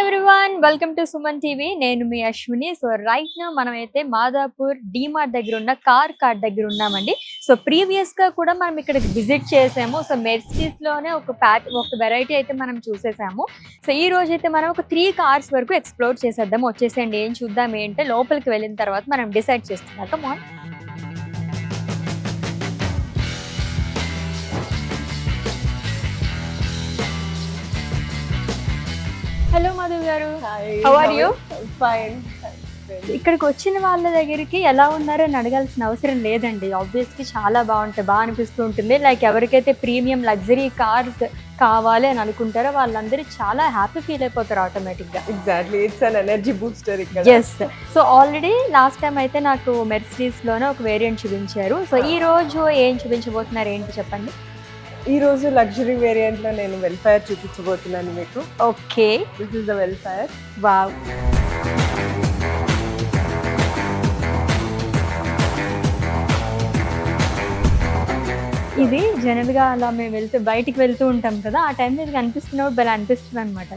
Everyone welcome to Suman TV నేను మీ Ashwini. So right నా మనం అయితే మాదాపూర్ డిమార్ట్ దగ్గర ఉన్న కార్ కార్ట్ దగ్గర ఉన్నామండి సో ప్రీవియస్గా కూడా మనం ఇక్కడ విజిట్ చేసాము. సో మెర్సిడీస్లోనే ఒక ప్యాట్ ఒక వెరైటీ అయితే మనం చూసేసాము. సో ఈ రోజు అయితే మనం ఒక త్రీ కార్స్ వరకు ఎక్స్ప్లోర్ చేసేద్దాం వచ్చేసేయండి ఏం చూద్దాం ఏంటంటే లోపలికి వెళ్ళిన తర్వాత మనం డిసైడ్ చేస్తున్నాం మార్నింగ్ హలో మధు గారు? ఫైన్ ఇక్కడికి వచ్చిన వాళ్ళ దగ్గరికి ఎలా ఉన్నారో అని అడగాల్సిన అవసరం లేదండి. ఆబ్వియస్లీ చాలా బాగుంటాయి బాగా అనిపిస్తూ ఉంటుంది. లైక్ ఎవరికైతే ప్రీమియం లగ్జరీ కార్స్ కావాలి అని అనుకుంటారో వాళ్ళందరూ చాలా హ్యాపీ ఫీల్ అయిపోతారు ఆటోమేటిక్గా exactly it's an energy booster yes so already last time అయితే నాకు మెర్సిడీస్లోనే ఒక వేరియంట్ చూపించారు. సో ఈ రోజు ఏం చూపించబోతున్నారు ఏంటి చెప్పండి? ఈ రోజు లగ్జరీ వేరియంట్లో నేను వెల్ఫైర్ చూపించబోతున్నాను మీకు. Okay. This is the Vellfire wow. ఇది జనరల్గా అలా మేము వెళ్తూ బయటికి వెళ్తూ ఉంటాం కదా ఆ టైంలో ఇది కనిపిస్తున్నప్పుడు భలే అనిపిస్తుంది అనమాట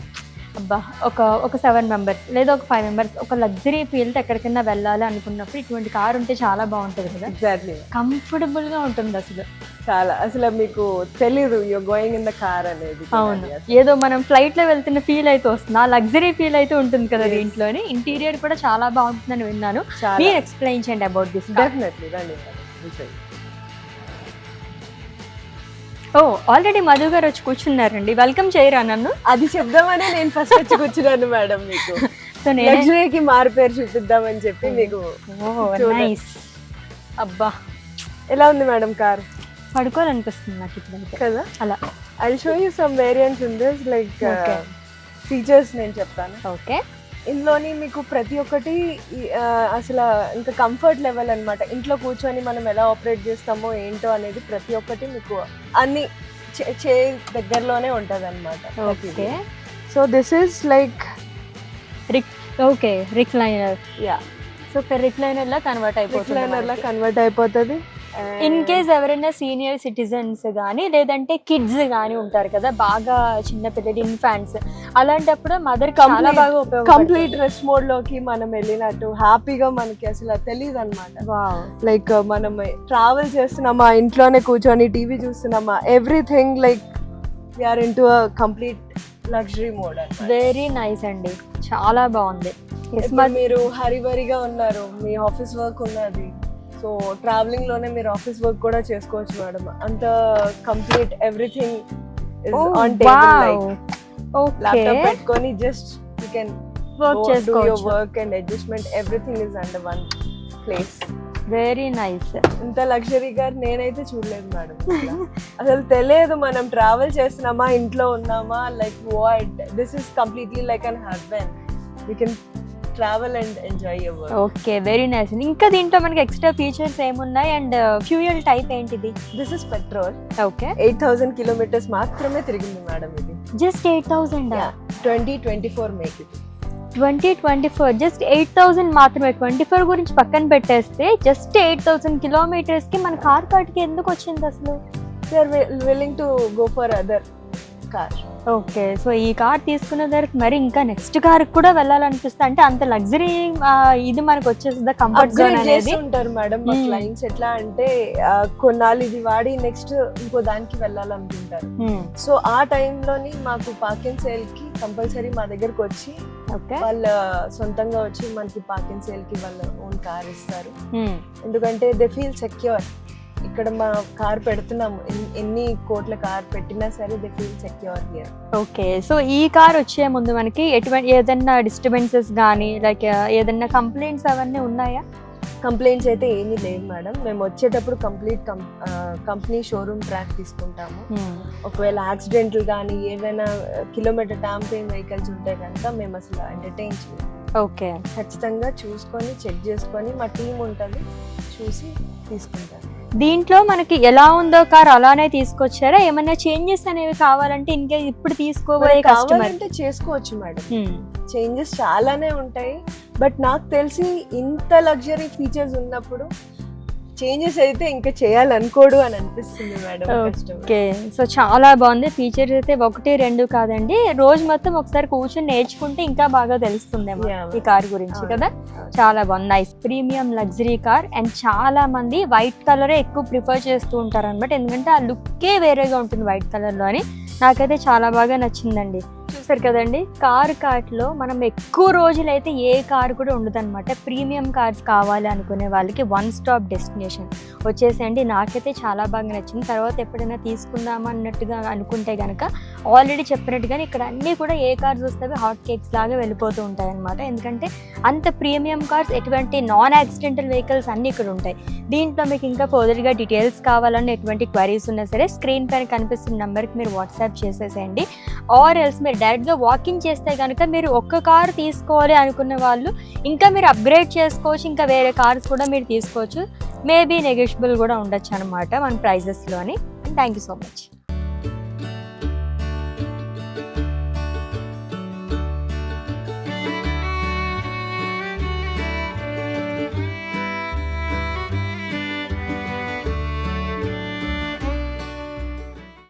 అబ్బా ఒక ఒక సెవెన్ మెంబర్స్ లేదా ఒక ఫైవ్ మెంబర్స్ ఒక లగ్జరీ ఫీల్తో ఎక్కడికైనా వెళ్ళాలి అనుకున్నప్పుడు ఇటువంటి కార్ ఉంటే చాలా బాగుంటుంది కదా. ఎగ్జాక్ట్లీ కంఫర్టబుల్గా ఉంటుంది అసలు. చాలా అసలు మీకు తెలీదు you going in the car అనేది అవును. ఏదో మనం ఫ్లైట్లో వెళ్తున్న ఫీల్ అయితే వస్తుంది. ఆ లగ్జరీ ఫీల్ అయితే ఉంటుంది కదా. దీంట్లోని. ఇంటీరియర్ కూడా చాలా బాగుంటుందని విన్నాను. మీరు ఎక్స్ప్లెయిన్ చేయండి అబౌట్ దిస్ డెఫినెట్లీ రండి. ఓ ఆల్రెడీ మధు గారు వచ్చి కూర్చున్నారండి. వెల్కమ్ చేయరా నన్ను? అది చెప్దామనే నేను ఫస్ట్ వచ్చి కూర్చున్నాను మేడం మీకు. సో నేను లగ్జరీకి మారు పేరు చూపిద్దామని చెప్పి మీకు. నైస్ అబ్బా. ఎలా ఉంది మేడం కార్? పడుకోవాలనిపిస్తుంది నాకు ఇట్లయితే కదా? అలా. I show you some variants in this like. Features నేను చెప్తాను. ఓకే ఇందులోని మీకు ప్రతి ఒక్కటి అసలు ఇంకా కంఫర్ట్ లెవెల్ అన్నమాట. ఇంట్లో కూర్చొని మనం ఎలా ఆపరేట్ చేస్తామో ఏంటో అనేది ప్రతి ఒక్కటి మీకు అన్ని చే- దగ్గరలోనే ఉంటుంది అనమాట okay. So this is like rec okay recliner. Yeah so recliner law convert అయిపోతుంది కన్వర్ట్ అయిపోతుంది. ఇన్ కేస్ ఎవరైనా సీనియర్ సిటిజన్స్ కానీ లేదంటే కిడ్స్ కానీ ఉంటారు కదా బాగా చిన్న పిల్లలు ఇన్ఫాంట్స్ అలాంటప్పుడు మదర్ చాలా బాగా కంప్లీట్ రెస్ట్ మోడ్లోకి మనం వెళ్ళినట్టు హ్యాపీగా మనకి అసలు తెలియదు అనమాట లైక్ మనం ట్రావెల్ చేస్తున్నామా ఇంట్లోనే కూర్చొని TV చూస్తున్నామా everything like we're in to complete luxury mode very nice అండి. చాలా బాగుంది. మరి- మీరు హరిబరిగా ఉన్నారు మీ ఆఫీస్ వర్క్ ఉన్నది. సో ట్రావెలింగ్లోనే మీరు ఆఫీస్ వర్క్ కూడా చేసుకోవచ్చు మేడం అంత complete everything Oh, on table wow. Like okay laptop పెట్టుకొని జస్ట్ యూ కెన్ వర్క్ చేసుకోవచ్చు. work and adjustment everything is under one place. Very nice ఇంత లగ్జరీగా నేనైతే చూడలేదు మేడం అసలు తెలియదు మనం ట్రావెల్ చేస్తున్నామా ఇంట్లో ఉన్నామా like what this is completely like an husband we can travel and enjoy your okay very nice ఇంకా దీంట్లో మనకి ఎక్స్ట్రా ఫీచర్స్ ఏమున్నాయి? అండ్ ఫ్యూయల్ టైప్ ఏంటిది? This is petrol okay eight thousand kilometres మాత్రమే తిరిగింది మేడం ఇది. Just eight thousand twenty twenty four make ఇది twenty twenty four just eight thousand మాత్రమే. ట్వంటీ ఫోర్ గురించి పక్కన పెట్టేస్తే జస్ట్ ఎయిట్ థౌసండ్ కిలోమీటర్స్కి మన కార్ కార్ట్కి ఎందుకు వచ్చింది అసలు? They are willing to go for other car okay so ఈ కార్ తీసుకున్న తర్వాత మరి ఇంకా నెక్స్ట్ కార్ కూడా వెళ్ళాలనిపిస్తుంది అంటే అంత లగ్జరీ ఇది మనకు వచ్చేసింది కంఫర్ట్ జోన్ అనేది చేస్తుంటారు మేడం మా Hmm. క్లయింట్స్ ఎట్లా అంటే కొన్నాళ్ళు ఇది వాడి నెక్స్ట్ ఇంకో దానికి వెళ్ళాలనుకుంటారు Hmm. సో ఆ టైంలోని మాకు అండ్ సేల్కి కంపల్సరీ మా దగ్గరకు వచ్చి వాళ్ళ సొంతంగా వచ్చి మనకి అండ్ సేల్కి వాళ్ళ ఓన్ కార్ ఇస్తారు Hmm. ఎందుకంటే దే ఫీల్ సెక్యూర్ ఇక్కడ మా కార్ పెడుతున్నాము. ఎన్- ఎన్ని కోట్ల కార్ పెట్టినా సరే they feel secure here. Okay. So ఈ కార్ వచ్చే ముందు మనకి ఎటువంటి ఏదైనా డిస్టర్బెన్సెస్ కానీ లైక్ ఏదైనా కంప్లైంట్స్ అవన్నీ ఉన్నాయా? కంప్లైంట్స్ అయితే ఏమీ లేవు మేడం. మేము వచ్చేటప్పుడు కంప్లీట్ కంపెనీ షోరూమ్ ట్రాక్ తీసుకుంటాము. ఒకవేళ యాక్సిడెంట్లు కానీ ఏవైనా కిలోమీటర్ టాంపరింగ్ వెహికల్స్ ఉంటే కనుక మేము అసలు ఎంటర్టైన్ చేయం ఓకే. ఖచ్చితంగా చూసుకొని చెక్ చేసుకొని మా టీం ఉంటుంది. చూసి తీసుకుంటారు. దీంట్లో మనకి ఎలా ఉందో కార్ అలానే తీసుకొచ్చారా? ఏమైనా చేంజెస్ అనేవి కావాలంటే ఇంకే ఇప్పుడు తీసుకోబోయే కస్టమర్ కావాలంటే చేసుకోవచ్చు మేడం చేంజెస్ చాలానే ఉంటాయి. బట్ నాకు తెలిసి ఇంత లగ్జరీ ఫీచర్స్ ఉన్నప్పుడు చేంజెస్ అయితే ఇంకా చేయాలనుకోడు అని అనిపిస్తుంది మేడం ఓకే. సో చాలా బాగుంది. ఫీచర్స్ అయితే ఒకటి రెండు కాదండి. రోజు మొత్తం ఒకసారి కూర్చొని నేర్చుకుంటే ఇంకా బాగా తెలుస్తుందేమో Yeah, ఈ కార్ గురించి. కదా? చాలా బాగుంది. Nice premium luxury car and చాలా మంది వైట్ కలరే ఎక్కువ ప్రిఫర్ చేస్తూ ఉంటారు అనమాట ఎందుకంటే ఆ లుక్కే వేరేగా ఉంటుంది వైట్ కలర్లో అని. నాకైతే చాలా బాగా నచ్చిందండి. చూసారు కదండి కార్ కార్ట్లో మనం ఎక్కువ రోజులు అయితే ఏ కార్ కూడా ఉండదు అనమాట ప్రీమియం కార్స్ కావాలి అనుకునే వాళ్ళకి వన్ స్టాప్ డెస్టినేషన్ వచ్చేసేయండి నాకైతే చాలా బాగా నచ్చింది. తర్వాత ఎప్పుడైనా తీసుకుందామా అన్నట్టుగా అనుకుంటే కనుక ఆల్రెడీ చెప్పినట్టుగానే ఇక్కడ అన్నీ కూడా ఏ కార్స్ వస్తే హాట్ కేక్స్ లాగా వెళ్ళిపోతూ ఉంటాయి అనమాట ఎందుకంటే అంత ప్రీమియం కార్స్ ఎటువంటి నాన్ యాక్సిడెంటల్ వెహికల్స్ అన్నీ ఇక్కడ ఉంటాయి. దీంట్లో మీకు ఇంకా ఫర్దర్గా డీటెయిల్స్ కావాలన్న ఎటువంటి క్వరీస్ ఉన్నా సరే స్క్రీన్ పైన కనిపిస్తున్న నెంబర్కి మీరు వాట్సాప్ చేసేసేయండి. ఆర్ ఎల్స్ మీరు డైరెక్ట్గా వాకింగ్ చేస్తే కనుక మీరు ఒక్క కారు తీసుకోవాలి అనుకున్న వాళ్ళు ఇంకా మీరు అప్గ్రేడ్ చేసుకోవచ్చు ఇంకా వేరే కార్స్ కూడా మీరు తీసుకోవచ్చు. మేబీ నెగోషియబుల్ కూడా ఉండొచ్చు అనమాట మన ప్రైజెస్లోని. Thank you so much.